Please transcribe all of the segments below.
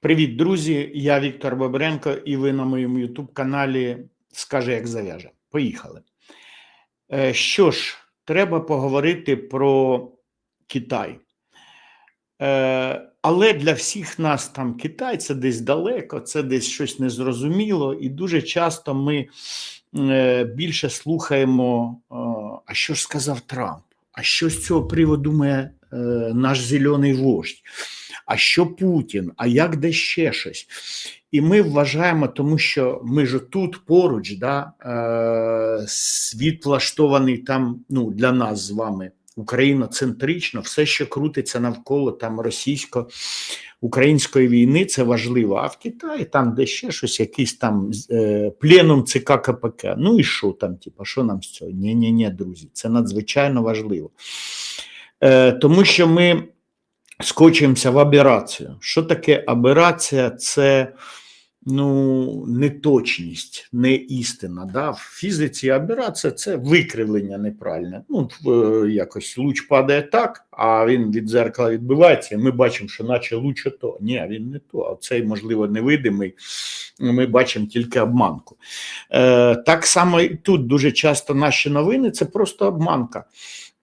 Привіт, друзі! Я Віктор Бобренко, і ви на моєму youtube каналі Скаже, як зав'яже. Поїхали. Е, Що ж, треба поговорити про Китай. Е, Але для всіх нас там Китай це десь далеко, це десь щось незрозуміло, і дуже часто ми е, більше слухаємо, а що ж сказав Трамп, а що з цього приводу думає е, наш зелений вождь а що Путін, а як де ще щось. І ми вважаємо, тому що ми ж тут поруч, да, е, світ влаштований там ну, для нас з вами україноцентрично, все, що крутиться навколо там російсько-української війни, це важливо. А в Китаї там де ще щось, якийсь там е, пленум ЦК КПК. Ну і що там, типу, що нам з цього? Ні, ні, ні, друзі, це надзвичайно важливо. Е, Тому що ми скочуємося в аберацію. Що таке аберація? Це ну, неточність, не істина. Да? В фізиці аберація це викривлення неправильне. Ну, в- якось луч падає так, а він від дзеркала відбивається, і ми бачимо, що наче луч ото. Ні, він не то, а цей, можливо, невидимий. Ми бачимо тільки обманку. Е, так само і тут дуже часто наші новини це просто обманка.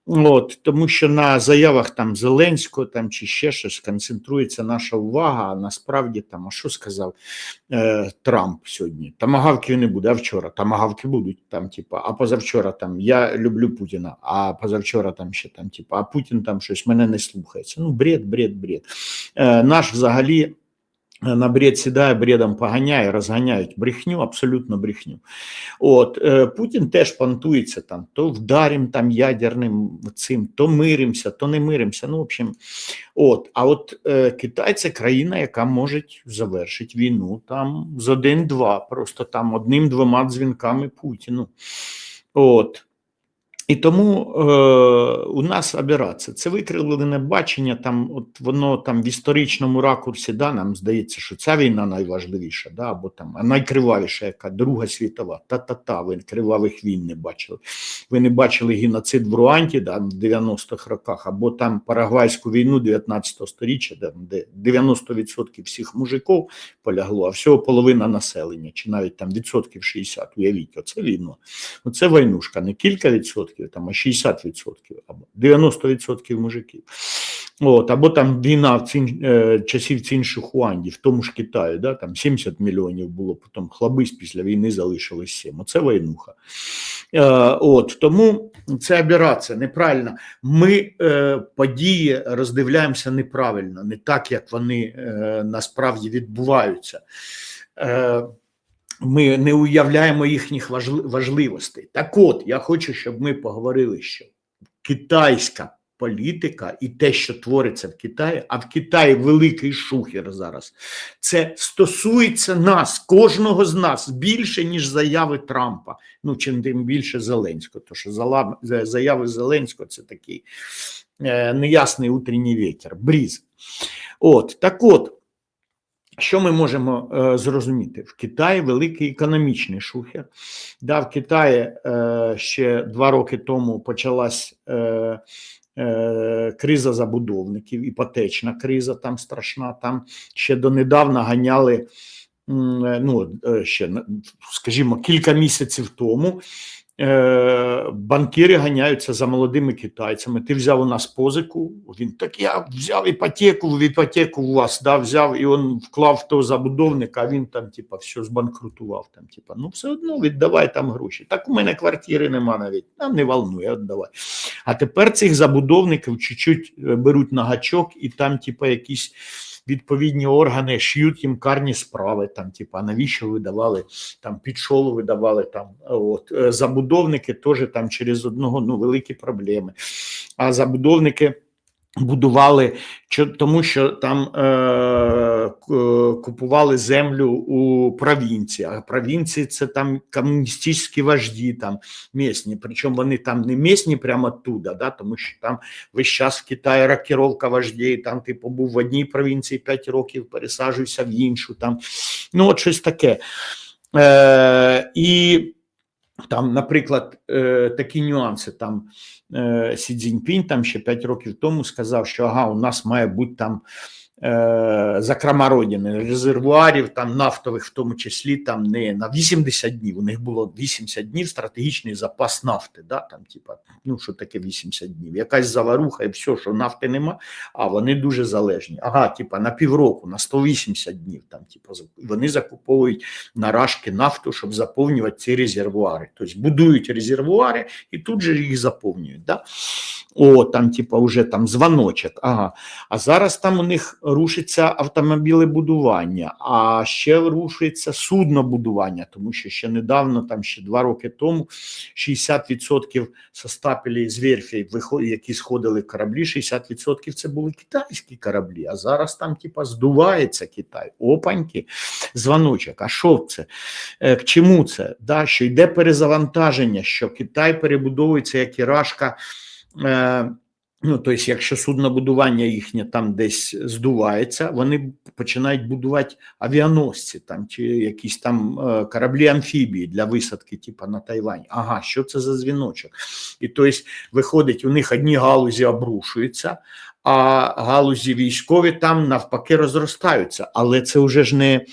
От, тому що на заявах там Зеленського там чи ще щось концентрується наша увага. А насправді там, а що сказав е, Трамп сьогодні? Тамагавків не буде, а вчора тамагавки будуть там, типа, а позавчора там я люблю Путіна, а позавчора там ще там, типа, а Путін там щось мене не слухається. Ну, бред, бред, бред. Е, наш взагалі. На бред сідає, бредом поганяє, розганяють брехню, абсолютно брехню. От е, Путін теж понтується там, то вдарим там ядерним цим, то миримося, то не миримося. Ну, в общем, от, а от е, Китай це країна, яка може завершити війну там з один-два, просто там одним-двома дзвінками Путіну. От. І тому е, у нас аберація. Це викривлене бачення, там, от воно там в історичному ракурсі, да, нам здається, що ця війна найважливіша, да, або там а найкривавіша, яка Друга світова. Та-та-та, ви кривавих війн не бачили. Ви не бачили геноцид в Руанді да, в 90-х роках, або там Парагвайську війну 19 століття, де, де 90% всіх мужиків полягло, а всього половина населення, чи навіть там відсотків 60, уявіть, оце війно. Оце войнушка, не кілька відсотків, там, а 60% або 90% мужиків. От, або там війна в цін, е, часів Ціншихуанді, в тому ж Китаї, да, там 70 мільйонів було, потім хлабись після війни залишилось 7. Оце войнуха. Е, от, тому це аберація, неправильно. Ми е, події роздивляємося неправильно, не так, як вони е, насправді відбуваються. Е, ми не уявляємо їхніх важливостей. Так от, я хочу, щоб ми поговорили, що китайська політика і те, що твориться в Китаї, а в Китаї великий шухер зараз. Це стосується нас, кожного з нас, більше, ніж заяви Трампа. Ну, чим тим більше Зеленського. Тому що заяви Зеленського це такий е, неясний утренній вітер, бріз. От, так от. Що ми можемо е, зрозуміти? В Китаї великий економічний шухер. Да, в Китаї е, ще два роки тому почалась е, е, криза забудовників, іпотечна криза там страшна. Там ще донедавна ганяли. е, Ну, е, ще скажімо, кілька місяців тому банкіри ганяються за молодими китайцями. Ти взяв у нас позику. Він так я взяв іпотеку, в іпотеку у вас да, взяв і він вклав того забудовника, а він там, типа, все збанкрутував. Там, типа, ну все одно віддавай там гроші. Так у мене квартири нема навіть. Нам не волнує, віддавай. А тепер цих забудовників чуть-чуть е, беруть на гачок, і там, типа, якісь. Відповідні органи шиють їм карні справи, там, типа, навіщо видавали там підшолу видавали там. От Е, забудовники теж там через одного ну великі проблеми. А забудовники будували тому, що там е, купували землю у провінції. А провінції це там комуністичні вожді, там місні. Причому вони там не місні прямо оттуда, да, тому що там весь час в Китаї рокіровка вождей, там ти побув в одній провінції 5 років, пересаджуйся в іншу. Там ну от щось таке. Е, і там, наприклад, е, такі нюанси. Там е, Сі Цзіньпінь там ще 5 років тому сказав, що ага, у нас має бути там е, закрома родини, резервуарів там нафтових, в тому числі там не на 80 днів. У них було 80 днів стратегічний запас нафти. Да? Там, типа, ну що таке 80 днів? Якась заваруха і все, що нафти нема, а вони дуже залежні. Ага, типа на півроку, на 180 днів. Там, типа, вони закуповують наражки нафту, щоб заповнювати ці резервуари. Тобто будують резервуари і тут же їх заповнюють. Да? О, там, типа, вже там дзвоночок. Ага. А зараз там у них рушиться автомобілебудування, а ще рушиться суднобудування, тому що ще недавно, там ще два роки тому, 60% со стапелей з вихо- які сходили кораблі, 60% це були китайські кораблі. А зараз там, типа, здувається Китай. Опаньки, дзвоночок. А що це? Е, К чому це? Да, що йде перезавантаження, що Китай перебудовується як ірашка. Е, Ну, тобто, якщо суднобудування їхнє там десь здувається, вони починають будувати авіаносці там чи якісь там е, кораблі амфібії для висадки, типу на Тайвань. Ага, що це за дзвіночок? І тобто, виходить, у них одні галузі обрушуються, а галузі військові там навпаки розростаються. Але це вже ж не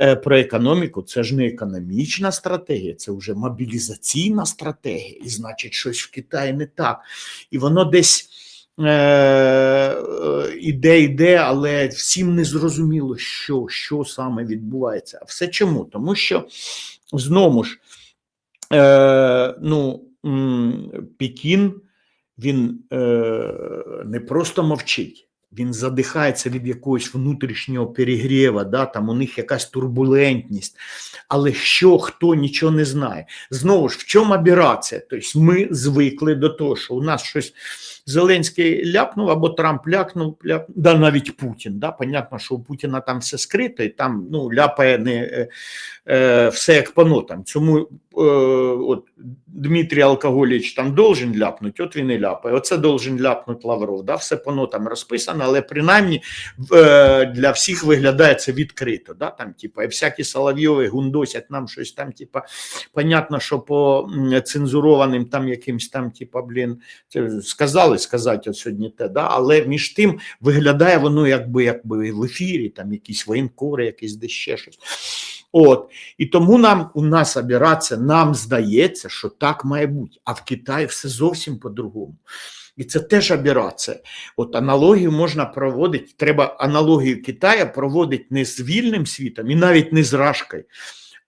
е, про економіку, це ж не економічна стратегія, це вже мобілізаційна стратегія. І значить, щось в Китаї не так. І воно десь е, е, іде, іде, але всім не зрозуміло, що, що саме відбувається. А все чому? Тому що знову ж е, ну, Пекін він е, не просто мовчить. Він задихається від якогось внутрішнього перегрєва, да, там у них якась турбулентність. Але що, хто нічого не знає. Знову ж, в чому операція? Тобто ми звикли до того, що у нас щось Зеленський ляпнув або Трамп ляпнув, ляп... да навіть Путін. Да? Понятно, що у Путіна там все скрито, і там ну, ляпає не е, е, все як по нотам. Цьому е, от, Дмитрій Алкоголіч там должен ляпнути, от він і ляпає. Оце должен ляпнути Лавров. Да? Все по нотам розписано, але принаймні е, для всіх виглядає це відкрито. Да? Там, типа, і всякі Соловйови гундосять нам щось там, типа, понятно, що по цензурованим там якимсь там, типа, блін, сказали сказати от сьогодні те, да? але між тим виглядає воно якби, якби в ефірі, там якісь воєнкори, якісь де ще щось. От і тому нам у нас операція, нам здається, що так має бути. А в Китаї все зовсім по-другому. І це теж операція. От аналогію можна проводити. Треба аналогію Китаю проводити не з вільним світом і навіть не з Рашкою,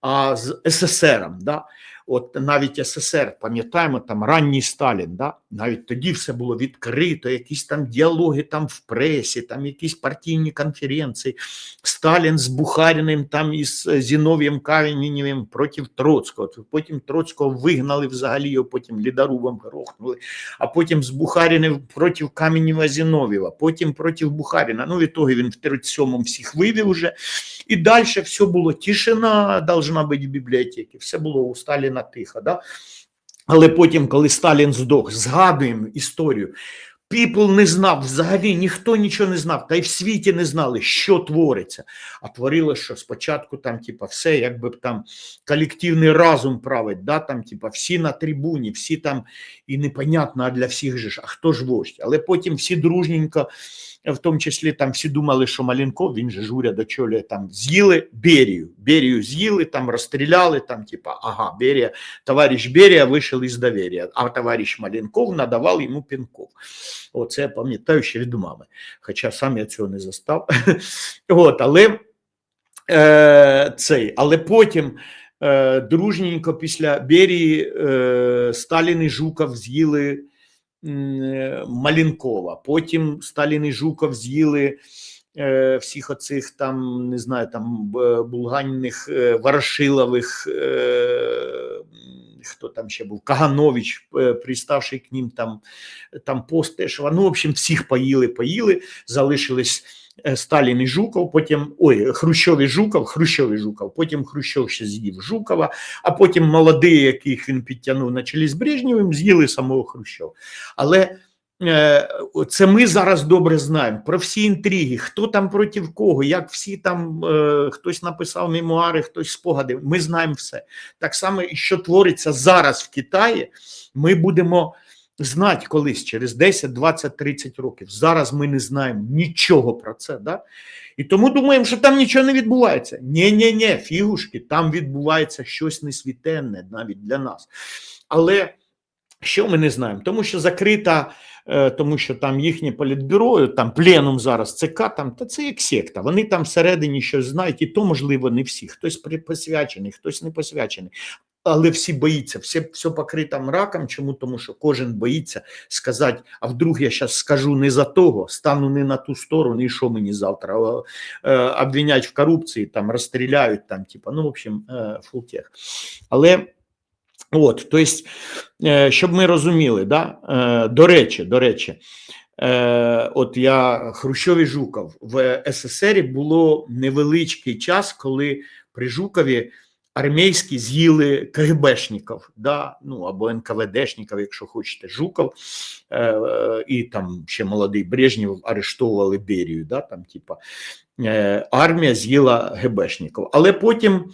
а з СССРом. Да? От навіть СССР, пам'ятаємо, там ранній Сталін, да? Навіть тоді все було відкрито, якісь там діалоги там в пресі, там якісь партійні конференції. Сталін з Бухаріним там із Зінов'єм Кавінєвим проти Троцького. Потім Троцького вигнали взагалі, його потім лідорубом грохнули, а потім з Бухаріним проти Каменєва Зінов'єва, потім проти Бухаріна. Ну, в ітогі він в 37-му всіх вивів уже. І далі все було тишина, должна бути в бібліотеці, все було у Сталіна тихо. Да? Але потім, коли Сталін здох, згадуємо історію. Піпл не знав, взагалі ніхто нічого не знав, та й в світі не знали, що твориться. А творило, що спочатку там, типа, все, якби там колективний разум править, да, там, типа, всі на трибуні, всі там, і непонятно, для всіх же ж, а хто ж вождь? Але потім всі дружненько, в тому числі там всі думали, що Маленков, він же ж уряд очолює, там з'їли Берію, Берію з'їли, там розстріляли, там, типа, ага, Берія, товариш Берія вийшов із довір'я, а товариш Маленков надавав йому пінков. Оце я пам'ятаю ще від мами, хоча сам я цього не застав. От, але е, цей, але потім е, дружненько після Берії е, Сталін і Жуков з'їли Малінкова, потім Сталін і Жуков з'їли е, всіх оцих там, не знаю, там булганних, е, Ворошилових, е, хто там ще був, Каганович, е, приставший к ним там, там пост теж, ну, в общем, всіх поїли, поїли, залишились е, Сталін і Жуков, потім, ой, Хрущов і Жуков, Хрущов і Жуков, потім Хрущов ще з'їв Жукова, а потім молодий, яких він підтягнув на чолі з Брежнєвим, з'їли самого Хрущова. Але е, це ми зараз добре знаємо про всі інтриги, хто там проти кого, як всі там е, хтось написав мемуари, хтось спогади. Ми знаємо все. Так само, що твориться зараз в Китаї, ми будемо знати колись через 10, 20, 30 років. Зараз ми не знаємо нічого про це. Да? І тому думаємо, що там нічого не відбувається. ні ні ні фігушки, там відбувається щось несвітенне навіть для нас. Але що ми не знаємо? Тому що закрита, е, тому що там їхнє політбюро, там пленум зараз ЦК, там та це як секта. Вони там всередині щось знають, і то можливо не всі. Хтось посвячений, хтось не посвячений. Але всі боїться, все, все покрито мраком. Чому? Тому що кожен боїться сказати, а вдруг я зараз скажу не за того, стану не на ту сторону, і що мені завтра О, е, обвинять в корупції, там розстріляють, там, типа, ну, в общем, е, фултех. Але от, то есть, е, щоб ми розуміли, да? е, до речі, до речі, е, от я Хрущов і Жуков в СССР було невеличкий час, коли при Жукові армійські з'їли КГБшників, да? ну або НКВДшників, якщо хочете, Жуков і там ще молодий Брежнєв арештовували Берію, да? там, типа, армія з'їла ГБшників. Але потім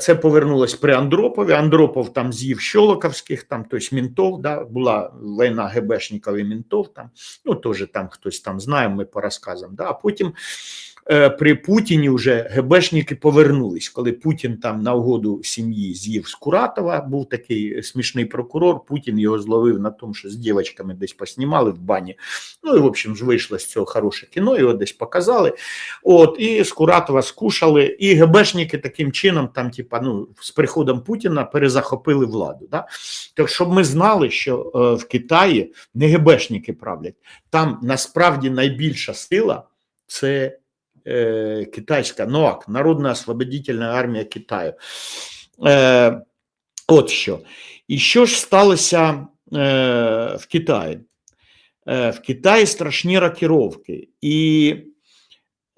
це повернулось при Андропові. Андропов там з'їв Щолоковських, там хтось мінтов, да? була війна ГБшників і мінтов, там, ну теж там хтось там знає, ми по розказам. Да? А потім е, при Путіні вже ГБшники повернулись, коли Путін там на угоду сім'ї з'їв Скуратова, був такий смішний прокурор. Путін його зловив на тому, що з дівчатками десь поснімали в бані. Ну і в общем ж вийшло з цього хороше кіно, його десь показали. От і Скуратова скушали, і ГБшники таким чином, там, типа, ну, з приходом Путіна перезахопили владу. Да? Так щоб ми знали, що е, в Китаї не ГБшники правлять, там насправді найбільша сила це е, китайська НОАК, Народна освободительна армія Китаю. Е, от що. І що ж сталося е, в Китаї? Е, в Китаї страшні рокіровки, і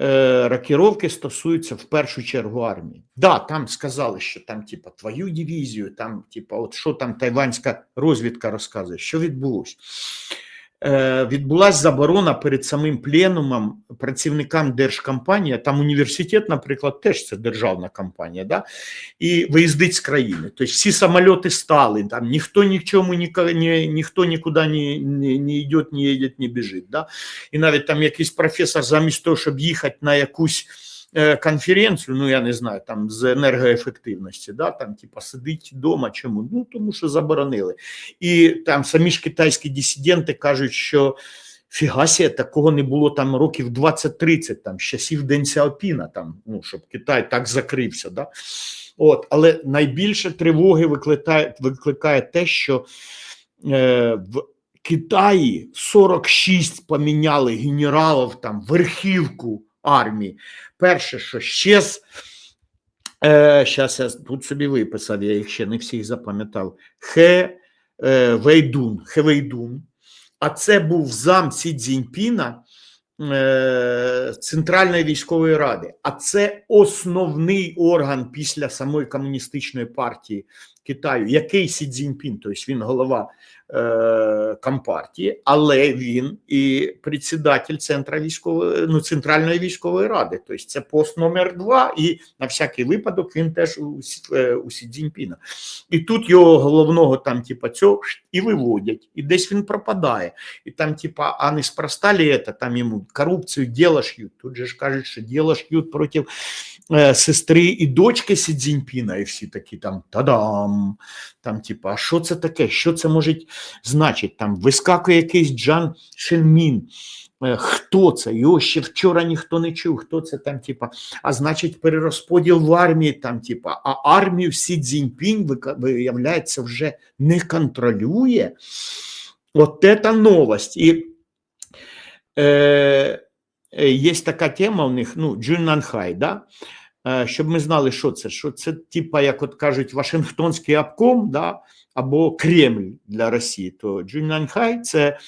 е, рокіровки стосуються в першу чергу армії. Да, там сказали, що там, типа, твою дивізію, там, типа, от що там тайванська розвідка розказує, що відбулося. Е, відбулася заборона перед самим пленумом працівникам держкомпанії, там університет, наприклад, теж це державна компанія, да? і виїздить з країни. Тобто всі самоліти стали, там ніхто нічому ніка- ні, ніхто нікуди не, не, не йде, не їде, не біжить. Да? І навіть там якийсь професор, замість того, щоб їхати на якусь конференцію, ну я не знаю, там з енергоефективності, да, там, типа, сидить вдома. Чому? Ну тому що заборонили. І там самі ж китайські дисиденти кажуть, що фігасія такого не було там років 20-30, там з часів День Сяопіна, там, ну, щоб Китай так закрився. Да? От, але найбільше тривоги викликає, викликає те, що е, в Китаї 46 поміняли генералів там верхівку армії. Перше, що ще з Е, Щас я тут собі виписав, я їх ще не всіх запам'ятав. Хе е, Вейдун, Хе Вейдун. А це був зам Сі Цзіньпіна е, Центральної військової ради. А це основний орган після самої комуністичної партії Китаю, який Сі Цзіньпін, тобто він голова е, компартії, але він і председатель центра військової, ну, Центральної військової ради. Тобто це пост номер два, і на всякий випадок він теж у, е, у Сі Цзіньпіна. І тут його головного там, типа, цього і виводять, і десь він пропадає. І там, типа, а неспроста ли это, там йому корупцію діло шьють. Тут же ж кажуть, що діло шьють проти е, сестри і дочки Сі Цзіньпіна, і всі такі там та-дам. Там, типа, а що це таке? Що це може значить? Там вискакує якийсь Джан Шенмін. Е, Хто це? Його ще вчора ніхто не чув. Хто це там, типа, а значить, перерозподіл в армії, там, типа, а армію Сі Цзіньпінь, виявляється, вже не контролює. От це новость. І е, е, є така тема у них, ну, Джуннанхай, да? Е, щоб ми знали, що це. Що це, типа, як от кажуть, Вашингтонський обком, да? або Кремль для Росії. То Джуннанхай – це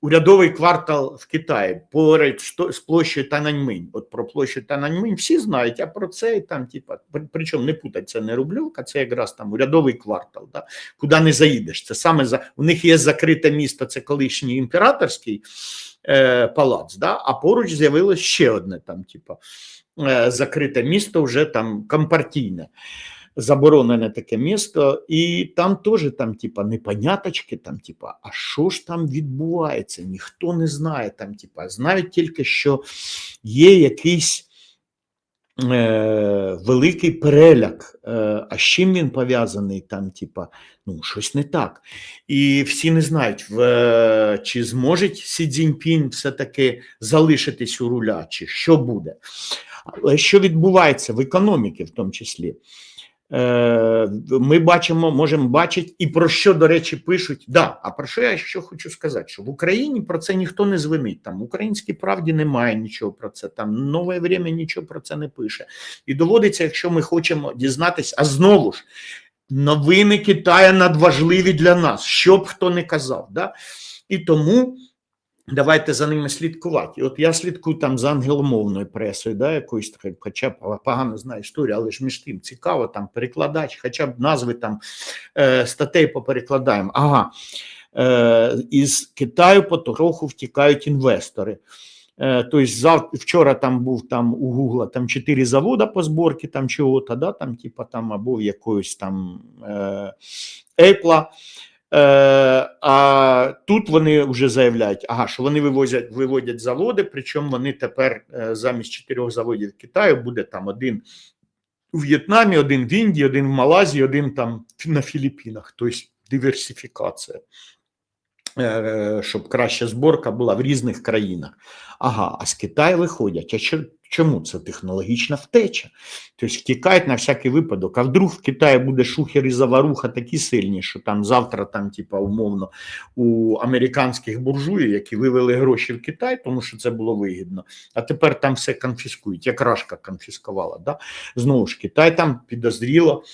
урядовий квартал в Китаї поряд з площею Тананьминь. От про площу Тананьминь всі знають, а про це там, типа, причому не путать, це не Рубльовка, це якраз там урядовий квартал, да? куди не заїдеш. Це саме за у них є закрите місто, це колишній імператорський е, палац, да? а поруч з'явилось ще одне там, типа, закрите місто, вже там компартійне. заборонене таке місто, і там теж там, типа, непоняточки, там, типа, а що ж там відбувається? Ніхто не знає. Там, типа, знають тільки, що є якийсь. Е, великий переляк, е, а з чим він пов'язаний, там, типа, ну, щось не так. І всі не знають, в, е, чи зможе Сі Цзіньпін все-таки залишитись у руля, чи що буде. Що відбувається в економіці, в тому числі? Е, ми бачимо, можемо бачити, і про що, до речі, пишуть. Да, А про що я що хочу сказати? Що в Україні про це ніхто не звинить. Там в українській правді немає нічого про це. Там нове время нічого про це не пише. І доводиться, якщо ми хочемо дізнатися, а знову ж новини Китаю надважливі для нас, що б хто не казав. Да? І тому. Давайте за ними слідкувати. от я слідкую там за англомовною пресою, да, якоюсь хоча б погано знаю історію, але ж між тим цікаво там перекладач, хоча б назви там е, статей поперекладаємо. Ага, е, із Китаю потроху втікають інвестори. Е, тобто зав... вчора там був там у Гугла там чотири заводи по зборці там чого-то, да, там, типа там або якоїсь там е, Apple. Е, А тут вони вже заявляють, ага, що вони вивозять, виводять заводи, причому вони тепер е, замість чотирьох заводів Китаю буде там один у В'єтнамі, один в Індії, один в Малайзії, один там на Філіппінах, тобто диверсифікація. Е, щоб краща зборка була в різних країнах. Ага, а з Китаю виходять. А чому це технологічна втеча? Тобто втікають на всякий випадок. А вдруг в Китаї буде шухер і заваруха такі сильні, що там завтра, там, типа, умовно, у американських буржуїв, які вивели гроші в Китай, тому що це було вигідно. А тепер там все конфіскують, як Рашка конфіскувала. Да? Знову ж Китай там підозріло.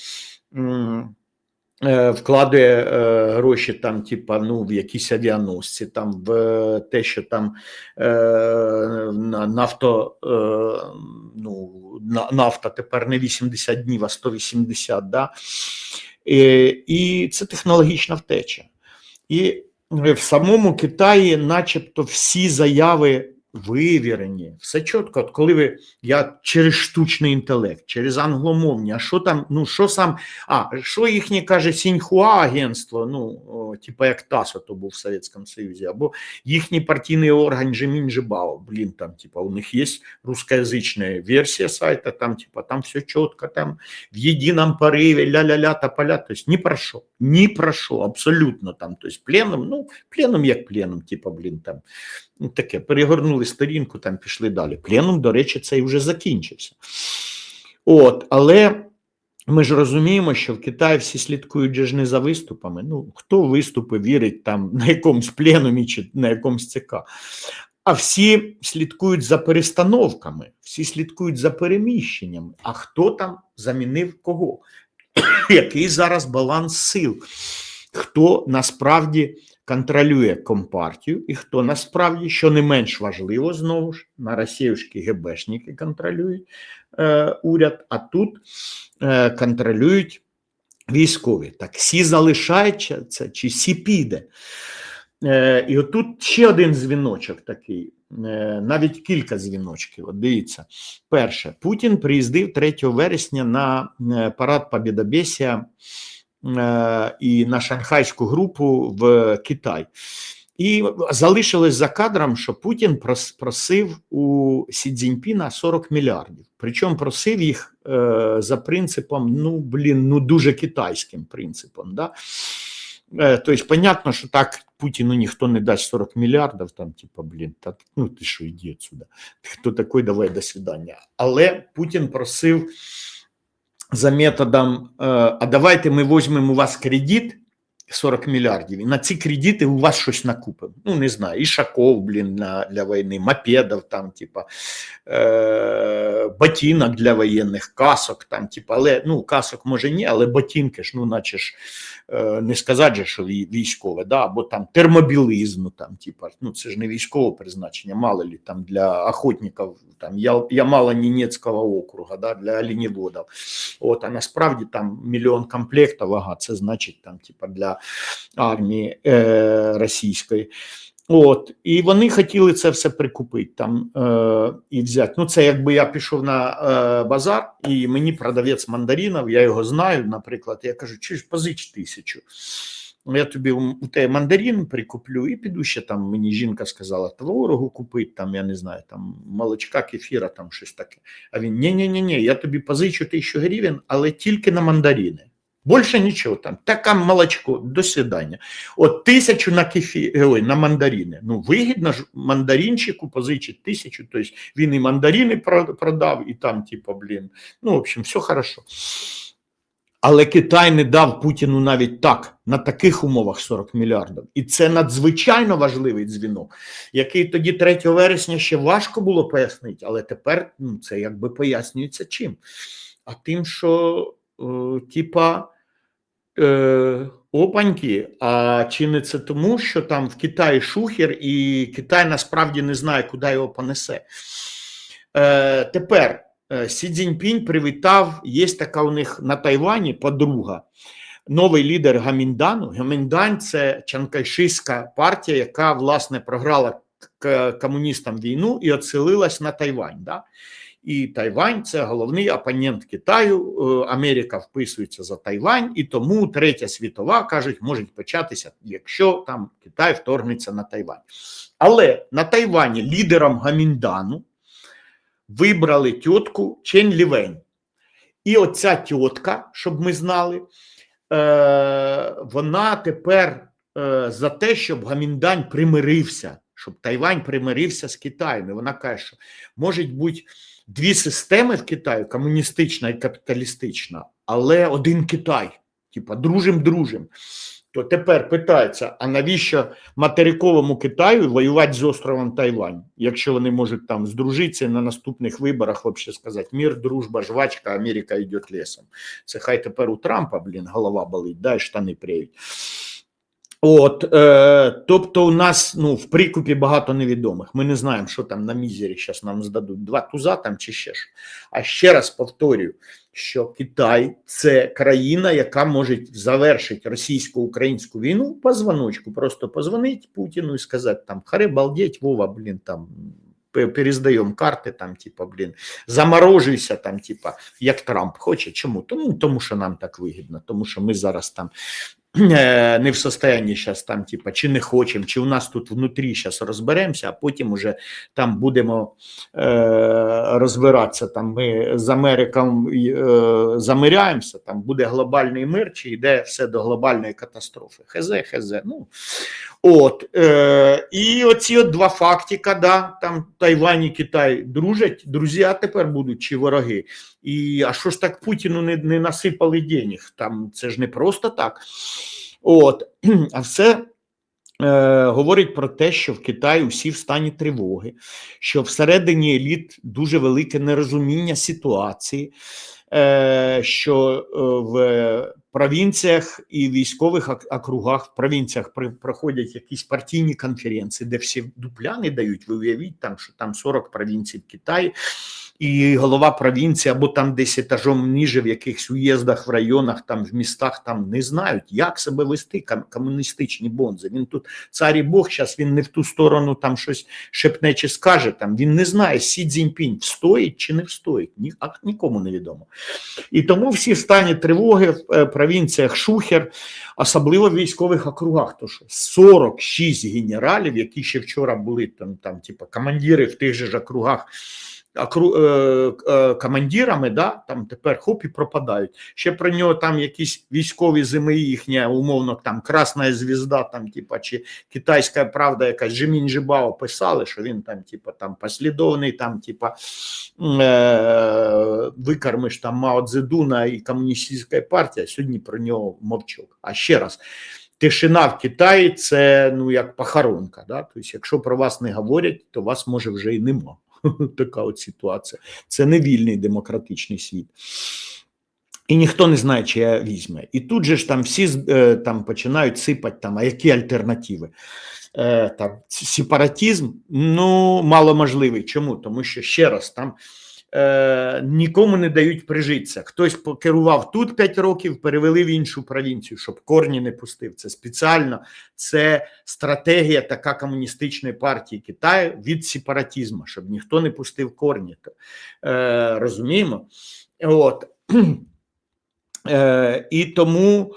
Е, вкладує е, гроші там, типа, ну, в якісь авіаносці, там в те, що там е, нафто, е, ну, нафта тепер не 80 днів, а 180, да? І, і це технологічна втеча. І в самому Китаї, начебто, всі заяви вивірені, все чітко. От коли ви я через штучний інтелект, через англомовні, а що там, ну що сам, а що їхнє каже Сіньхуа агентство, ну, о, типа як ТАСО то був в Совєтському Союзі, або їхній партійний орган Жемін Жибао, блін, там, типа, у них є русскоязична версія сайта, там, типа, там все чітко, там в єдиному пориві, ля-ля-ля, та поля, тобто ні про що, ні про що, абсолютно там, тобто пленом, ну, пленом як пленом, типа, блін, там, ну, таке, перегорнули сторінку, там пішли далі. Пленум, до речі, цей вже закінчився. От, Але ми ж розуміємо, що в Китаї всі слідкують же не за виступами. Ну, хто виступи вірить там на якомусь пленумі чи на якомусь ЦК. А всі слідкують за перестановками, всі слідкують за переміщеннями. А хто там замінив кого? Який зараз баланс сил? Хто насправді контролює компартію, і хто насправді, що не менш важливо, знову ж на російські ГБшники контролюють е, уряд, а тут е, контролюють військові. Так всі залишаються, чи всі піде. Е, І отут ще один дзвіночок такий. Е, навіть кілька дзвіночків. От Дивіться, перше, Путін приїздив 3 вересня на е, парад Побєдобєсія і на шанхайську групу в Китай. І залишилось за кадром, що Путін просив у Сі Цзіньпіна 40 мільярдів. Причому просив їх е, за принципом, ну блін, ну дуже китайським принципом. Да? Е, тобто, понятно, що так Путіну ніхто не дасть 40 мільярдів, там, типа, блін, та, ну ти що, йди отсюда. Хто такий, давай до свидання. Але Путін просив за методом, е, а давайте мы возьмем у вас кредит 40 мільярдів, і на ці кредити у вас щось накупимо. Ну, не знаю, ішаков, блін, для, для війни, мопедів, там, типа, е, ботинок для воєнних, касок, там, типа, але ну, касок може ні, але ботинки ж, ну, наче ж. Е, не сказати, що військове, да, або там термобілизну, там, типа, ну це ж не військове призначення, мало ли там для охотників, там я Нінецького округа, да, для оленіводів. От, а насправді там мільйон комплектів, ага, це значить там, типа, для армії е, російської. От, і вони хотіли це все прикупити там е, і взяти. Ну, це якби я пішов на е, базар, і мені продавець мандаринів, я його знаю, наприклад. Я кажу, чи ж позич тисячу. Я тобі у тебе мандарин прикуплю і піду ще там. Мені жінка сказала творогу купити, там я не знаю, там молочка, кефіра, там щось таке. А він ні ні ні ні я тобі позичу тисячу гривень, але тільки на мандарини. Більше нічого там. Таке молочко, до свидання. От тисячу на кефі, ой, на мандарини. Ну, вигідно ж мандаринчику позичить тисячу, тобто він і мандарини продав, і там, типу, блін. Ну, в общем, все хорошо. Але Китай не дав Путіну навіть так, на таких умовах 40 мільярдів. І це надзвичайно важливий дзвінок, який тоді 3 вересня ще важко було пояснити, але тепер ну, це якби пояснюється чим? А тим, що, е, типа, е, опаньки, а чи не це тому, що там в Китаї шухер, і Китай насправді не знає, куди його понесе. Е, тепер е, Сі Цзіньпінь привітав, є така у них на Тайвані подруга, новий лідер Гаміндану. Гаміндан це чанкайшистська партія, яка власне програла комуністам війну і оцелилась на Тайвань. Да? І Тайвань це головний опонент Китаю. Е, Америка вписується за Тайвань, і тому третя світова кажуть, може початися, якщо там Китай вторгнеться на Тайвань. Але на Тайвані лідером Гаміндану вибрали тітку Чен Лівень. І оця тітка, щоб ми знали, е, вона тепер е, за те, щоб Гаміндань примирився, щоб Тайвань примирився з Китаєм. І вона каже, що можуть бути дві системи в Китаї: комуністична і капіталістична, але один Китай. Типа дружим дружим. То тепер питається: а навіщо материковому Китаю воювати з островом Тайвань, якщо вони можуть там здружитися на наступних виборах вообще сказати мір, дружба, жвачка, Америка йде лісом. Це хай тепер у Трампа, блін, голова болить, да, і штани приють. От, е, тобто, у нас ну, в прикупі багато невідомих. Ми не знаємо, що там на мізері зараз нам здадуть два туза там чи ще що. А ще раз повторюю, що Китай це країна, яка може завершити російсько-українську війну по дзвоночку. Просто позвонить Путіну і сказати там харе балдеть, Вова, блін, там перездаємо карти, там, типа, блін, заморожуйся, там, типа, як Трамп хоче. Чому? Тому, тому що нам так вигідно, тому що ми зараз там не в состоянні зараз там, типа, чи не хочемо, чи у нас тут внутрі зараз розберемося, а потім уже там будемо е, розбиратися. Там ми з Америком е, замиряємося, там буде глобальний мир, чи йде все до глобальної катастрофи. Хз, хз. Ну, от, е, і оці от два фактика, да, там Тайвань і Китай дружать, друзі, тепер будуть чи вороги. І а що ж так Путіну не, не насипали денег? Там це ж не просто так. От, а все е, говорить про те, що в Китаї усі в стані тривоги, що всередині еліт дуже велике нерозуміння ситуації, е, що е, в провінціях і військових ок- округах, в провінціях при- проходять якісь партійні конференції, де всі дупляни дають. Ви уявіть, там, що там 40 провінцій в Китаї, і голова провінції або там десь етажом ніже в якихось уїздах, в районах, там в містах там не знають, як себе вести ком- комуністичні бонзи. Він тут цар і Бог, зараз він не в ту сторону там щось шепне чи скаже. Там він не знає, Сі Цзіньпінь встоїть чи не встоїть. Ні, а нікому не відомо. І тому всі в стані тривоги в е, провінціях Шухер, особливо в військових округах. То що 46 генералів, які ще вчора були там, там типу, командири в тих же ж округах. Е, е, командирами, да, там тепер хоп і пропадають. Ще про нього там якісь військові зими їхня, умовно, там Красна звізда, там, типа, чи китайська правда, якась Жемін Жибао писали, що він там, типа, там послідовний, там, типа, е, викормиш там Мао Цзедуна і комуністична партія. Сьогодні про нього мовчок. А ще раз. Тишина в Китаї це ну як похоронка. Да? Тобто, якщо про вас не говорять, то вас може вже і нема. Така от ситуація. Це не вільний демократичний світ. І ніхто не знає, чия візьме. І тут же ж там всі е, там починають сипати, там, а які альтернативи? Е, там, сепаратизм ну, маломожливий. Чому? Тому що ще раз там е, нікому не дають прижитися. Хтось покерував тут 5 років, перевели в іншу провінцію, щоб корні не пустив. Це спеціально, це стратегія така комуністичної партії Китаю від сепаратизму, щоб ніхто не пустив корні. Е, розуміємо? От. Е, і тому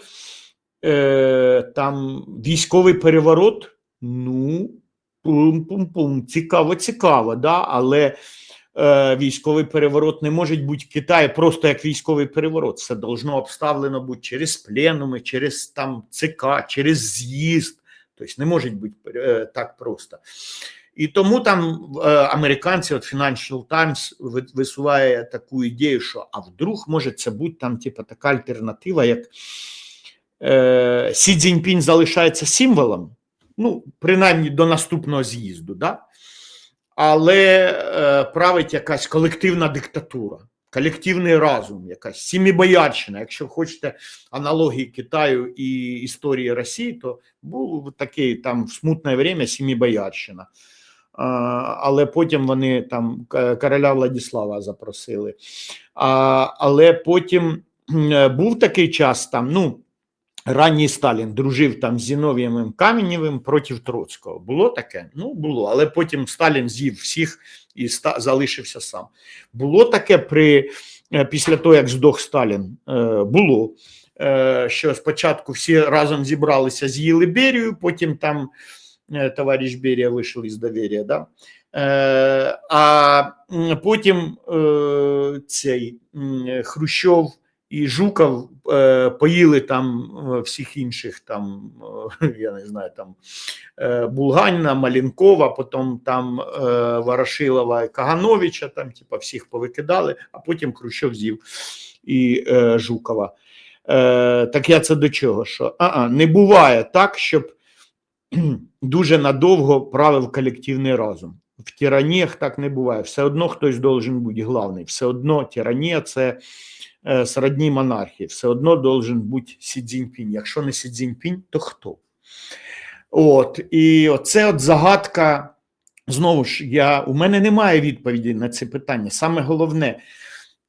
е, там військовий переворот, ну, пум-пум-пум, цікаво, цікаво, да? але військовий переворот не може бути в Китаї просто як військовий переворот. Це должно обставлено бути через пленуми, через там ЦК, через з'їзд. Тобто не може бути е, так просто. І тому там е, американці, от Financial Times ви- висуває таку ідею, що а вдруг може це бути там, типу, така альтернатива, як е, Сі Цзіньпінь залишається символом, ну, принаймні до наступного з'їзду, да? Але е, править якась колективна диктатура, колективний разум, якась сімібоярщина. Якщо хочете аналогії Китаю і історії Росії, то був такий там в смутне время сімібоярщина. Але потім вони там короля Владислава запросили. Але потім е, був такий час там, ну, ранній Сталін дружив там з Зіновієм Каменєвим проти Троцького. Було таке? Ну, було, але потім Сталін з'їв всіх і ста, залишився сам. Було таке при, е, після того, як здох Сталін, е, було. е, Що спочатку всі разом зібралися, з'їли Берію, потім там товариш Берія вийшов із довір'я, да? А потім цей Хрущов і Жуков е, поїли там е, всіх інших, там, е, я не знаю, там е, Булганина, Малінкова, потім там е, Ворошилова і Кагановича, там, типа, всіх повикидали, а потім Хрущов з'їв і е, Жукова. Е, так я це до чого? Що а, не буває так, щоб дуже надовго правив колективний разум. В тираніях так не буває. Все одно хтось должен бути главний. Все одно тиранія це сродні монархії. Все одно должен бути Сі Цзіньпінь. Якщо не Сі Цзіньпінь, то хто? От і оце от загадка. Знову ж, я, у мене немає відповіді на це питання. Саме головне,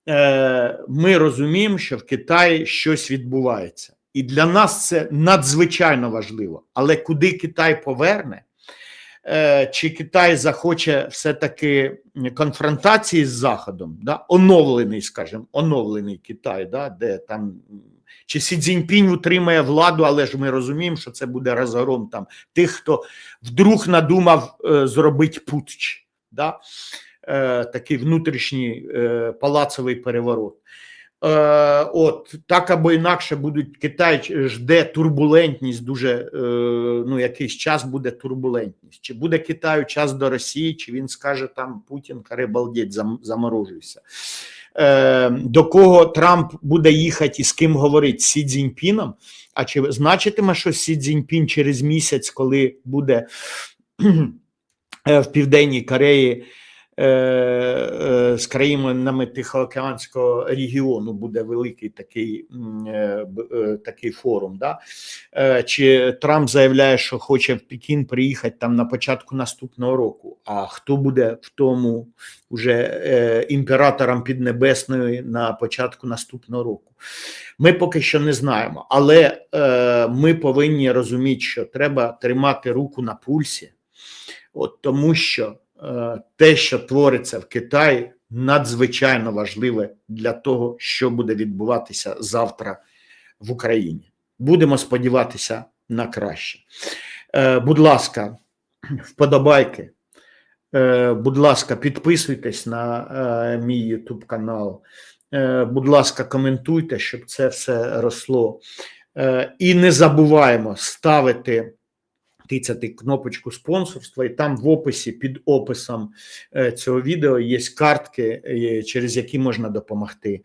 е, ми розуміємо, що в Китаї щось відбувається. І для нас це надзвичайно важливо. Але куди Китай поверне, е, чи Китай захоче все-таки конфронтації з Заходом, да? оновлений, скажімо, оновлений Китай, да? де там. Чи Сі Цзіньпінь утримає владу, але ж ми розуміємо, що це буде розгром там тих, хто вдруг надумав е, зробити путч, да? е, такий внутрішній е, палацовий переворот. Е, от так або інакше будуть Китай жде турбулентність. Дуже е, ну якийсь час буде турбулентність. Чи буде Китаю час до Росії, чи він скаже там Путін каре балдеть, заморожуйся. Е, до кого Трамп буде їхати і з ким говорить Сі Цзіньпіном? А чи значитиме, що Сі Цзіньпін через місяць, коли буде в Південній Кореї з країнами Тихоокеанського регіону буде великий такий, е, е, такий форум. Да? Е, Чи Трамп заявляє, що хоче в Пекін приїхати там на початку наступного року? А хто буде в тому уже е, імператором Піднебесної на початку наступного року? Ми поки що не знаємо, але е, ми повинні розуміти, що треба тримати руку на пульсі, от тому що е, те, що твориться в Китаї, надзвичайно важливе для того, що буде відбуватися завтра в Україні. Будемо сподіватися на краще. Е, будь ласка, вподобайки. Е, будь ласка, підписуйтесь на е, мій YouTube канал. Е, будь ласка, коментуйте, щоб це все росло. Е, і не забуваємо ставити, тицяти кнопочку спонсорства, і там в описі під описом е, цього відео є картки, е, через які можна допомогти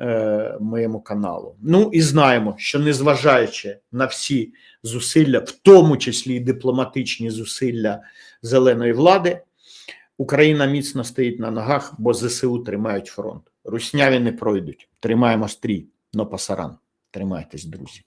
е, моєму каналу. Ну і знаємо, що незважаючи на всі зусилля, в тому числі і дипломатичні зусилля зеленої влади, Україна міцно стоїть на ногах, бо ЗСУ тримають фронт. Русняві не пройдуть. Тримаємо стрій, но пасаран. Тримайтесь, друзі.